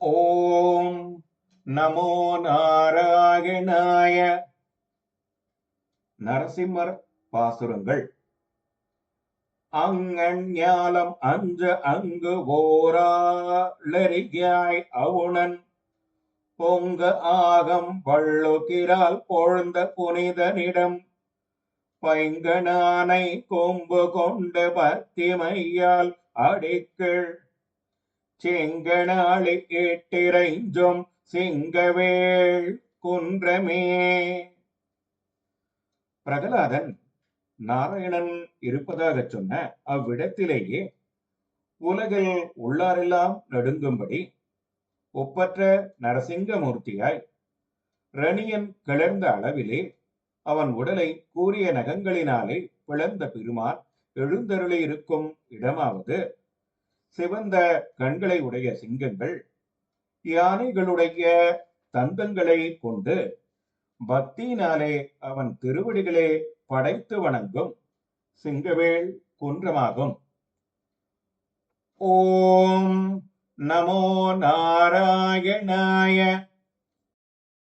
ஓம் நமோ நாராயணாய நரசிம்மர் பாசுரங்கள். அங்கஞாலம் அஞ்ச அங்கு ஓராளரியாய் அவுணன். பொங்க ஆகம் பள்ளுகிறால் பொழுந்த புனிதனிடம். பைங்கனானை கொம்பு கொண்டு பத்திமையால் அடிக்கள் செங்கனாளி எட்டிரைஞ்சும் சிங்கவேள் குன்றமே. பிரகலாதன் நாராயணன் இருப்பதாகச் சொன்ன அவ்விடத்திலேயே உலகில் உள்ளாரெல்லாம் நடுங்கும்படி ஒப்பற்ற நரசிங்கமூர்த்தியாய் ரணியன் கிளர்ந்த அளவிலே அவன் உடலை கூறிய நகங்களினாலே பிளந்த பெருமான் எழுந்தருளி இருக்கும் இடமாவது சிவந்த கண்களை உடைய சிங்கங்கள் யானைகளுடைய தந்தங்களை கொண்டு பக்தியினாலே அவன் திருவடிகளே படைத்து வணங்கும் சிங்கவேள் குன்றமாகும். ஓம் நமோ நாராயணாய